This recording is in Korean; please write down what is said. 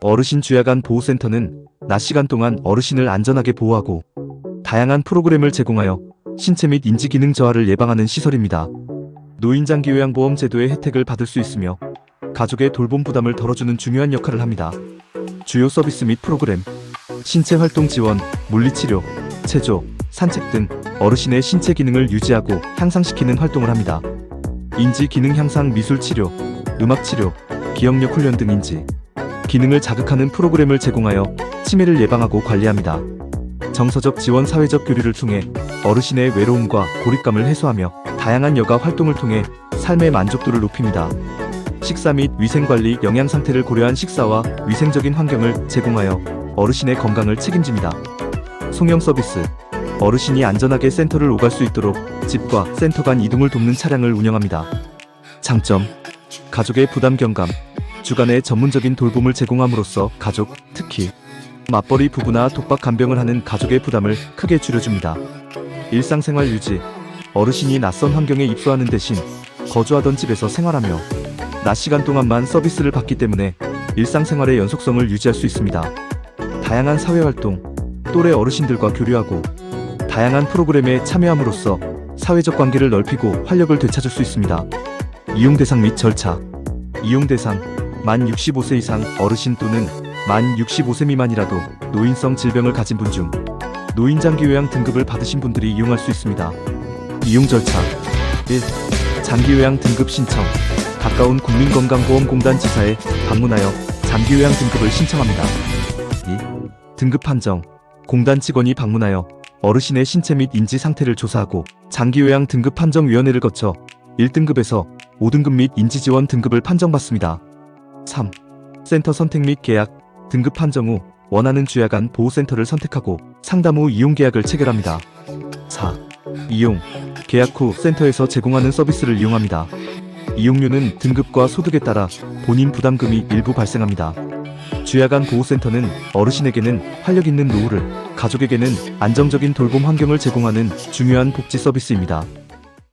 어르신 주야간 보호센터는 낮 시간 동안 어르신을 안전하게 보호하고 다양한 프로그램을 제공하여 신체 및 인지 기능 저하를 예방하는 시설입니다. 노인장기 요양보험 제도의 혜택을 받을 수 있으며 가족의 돌봄 부담을 덜어주는 중요한 역할을 합니다. 주요 서비스 및 프로그램, 신체 활동 지원, 물리치료, 체조, 산책 등 어르신의 신체 기능을 유지하고 향상시키는 활동을 합니다. 인지 기능 향상 미술 치료, 음악 치료, 기억력 훈련 등 인지 기능을 자극하는 프로그램을 제공하여 치매를 예방하고 관리합니다. 정서적 지원 사회적 교류를 통해 어르신의 외로움과 고립감을 해소하며 다양한 여가 활동을 통해 삶의 만족도를 높입니다. 식사 및 위생 관리, 영양 상태를 고려한 식사와 위생적인 환경을 제공하여 어르신의 건강을 책임집니다. 송영 서비스 어르신이 안전하게 센터를 오갈 수 있도록 집과 센터 간 이동을 돕는 차량을 운영합니다. 장점 가족의 부담 경감 주간의 전문적인 돌봄을 제공함으로써 가족, 특히 맞벌이 부부나 독박 간병을 하는 가족의 부담을 크게 줄여줍니다. 일상생활 유지 어르신이 낯선 환경에 입소하는 대신 거주하던 집에서 생활하며 낮 시간 동안만 서비스를 받기 때문에 일상생활의 연속성을 유지할 수 있습니다. 다양한 사회활동, 또래 어르신들과 교류하고 다양한 프로그램에 참여함으로써 사회적 관계를 넓히고 활력을 되찾을 수 있습니다. 이용 대상 및 절차 이용 대상 만 65세 이상 어르신 또는 만 65세 미만이라도 노인성 질병을 가진 분 중 노인장기 요양 등급을 받으신 분들이 이용할 수 있습니다. 이용 절차 1. 장기 요양 등급 신청 가까운 국민건강보험공단 지사에 방문하여 장기 요양 등급을 신청합니다. 2. 등급 판정 공단 직원이 방문하여 어르신의 신체 및 인지 상태를 조사하고 장기 요양 등급 판정위원회를 거쳐 1등급에서 5등급 및 인지지원 등급을 판정받습니다. 3. 센터 선택 및 계약 등급 판정 후 원하는 주야간 보호센터를 선택하고 상담 후 이용 계약을 체결합니다. 4. 이용 계약 후 센터에서 제공하는 서비스를 이용합니다. 이용료는 등급과 소득에 따라 본인 부담금이 일부 발생합니다. 주야간 보호센터는 어르신에게는 활력 있는 노후를, 가족에게는 안정적인 돌봄 환경을 제공하는 중요한 복지 서비스입니다.